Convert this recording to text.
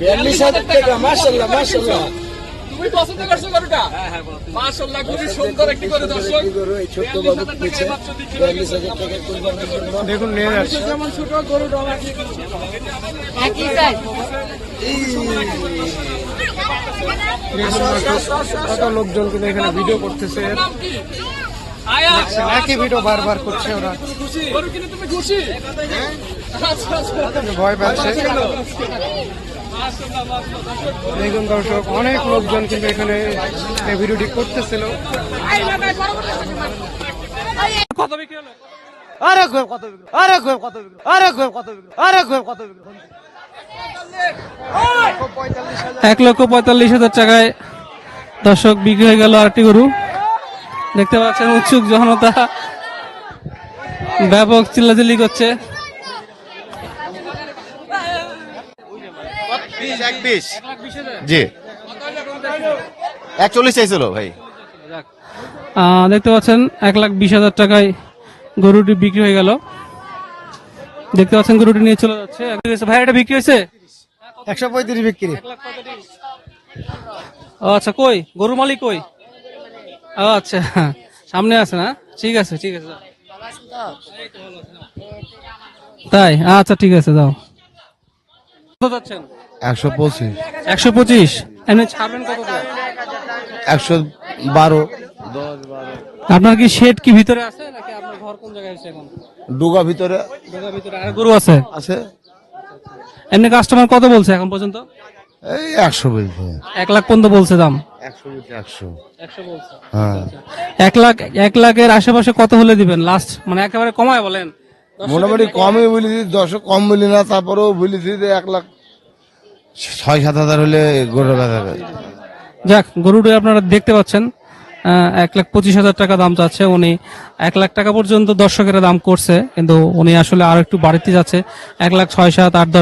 বিয়াল্লিশ হাজার টাকা। মাসাল্লাহ মাসাল্লাহ তুমি পছন্দ করছ গরুটা? মাশাআল্লাহ খুবই সুন্দর একটি গরু দর্শক। এই ছোট্ট বাবু পেয়েছে বিয়াল্লিশ টাকা কোরবানির জন্য। দেখুন নিয়ে যাচ্ছে। যেমন ছোট গরু ডলা একই সাইজ কত লোকজন কিন্তু এখানে ভিডিও করতেছে। আয়া। দেখছেন, একই ভিডিও বারবার করছে ওরা। আচ্ছা আচ্ছা ভয় পাচ্ছে। দেখুন দর্শক অনেক লোকজন কিন্তু এখানে এই ভিডিওটি করতেছিল। কত বিক্রি হলো? আরে গোয়েব কত বিক্রি আরে গোয়েব কত বিক্রি আরে গোয়েব কত বিক্রি আরে গোয়েব কত বিক্রি। এক লক্ষ পঁয়তাল্লিশ হাজার টাকায় দর্শক বিক্রি হয়ে গেল আরেকটি গরু। দেখতে পাচ্ছেন উৎসুক জনতা ব্যাপক চিল্লাচিল্লি করছে। এক বিশ জি। একচল্লিশ চাইছিল ভাই। দেখতে পাচ্ছেন এক লাখ বিশ হাজার টাকায় গরুটি বিক্রি হয়ে গেল। দেখতে পাচ্ছেন গরুটি নিয়ে চলে যাচ্ছে। ভাই এটা বিক্রি হয়েছে? একশো পঁয়ত্রিশ বিক্রি। ও আচ্ছা কই? গরু মালিক কই? ও আচ্ছা সামনে আছে না? ঠিক আছে ঠিক আছে তাই? আচ্ছা ঠিক আছে যাও। কত যাচ্ছেন? একশো পঁচিশ। একশো পঁচিশ? ছাড়বেন কত একশো বারো। আপনার কি শেড কি ভিতরে আছে নাকি আপনার ঘর কোন জায়গায় আছে এখন? ডুগা ভিতরে। জায়গার ভিতরে আর গরু আছে? আছে। এমনি কাস্টমার কত বলছে এখন পর্যন্ত? এই একশো বলছে। এক লাখ পর্যন্ত বলছে দাম? একশো হ্যাঁ। এক লাখ এক লাখের আশেপাশে কত হলে দিবেন? লাস্ট মানে একেবারে কমায় বলেন। মোটামুটি কমই বলেছি দশ কম বলি না তারপরেও বলেছি যে এক লাখ ছয় সাত হাজার হলে গরু বেচা যাবে। যাক গরুটা আপনারা দেখতে পাচ্ছেন এক লাখ পঁচিশ হাজার টাকা দাম চাচ্ছে। উনি এক লাখ টাকা পর্যন্ত দর্শকেরা দাম করছে কিন্তু উনি আসলে আরও একটু বাড়িতে যাচ্ছে। এক লাখ ছয় সাত আট দশ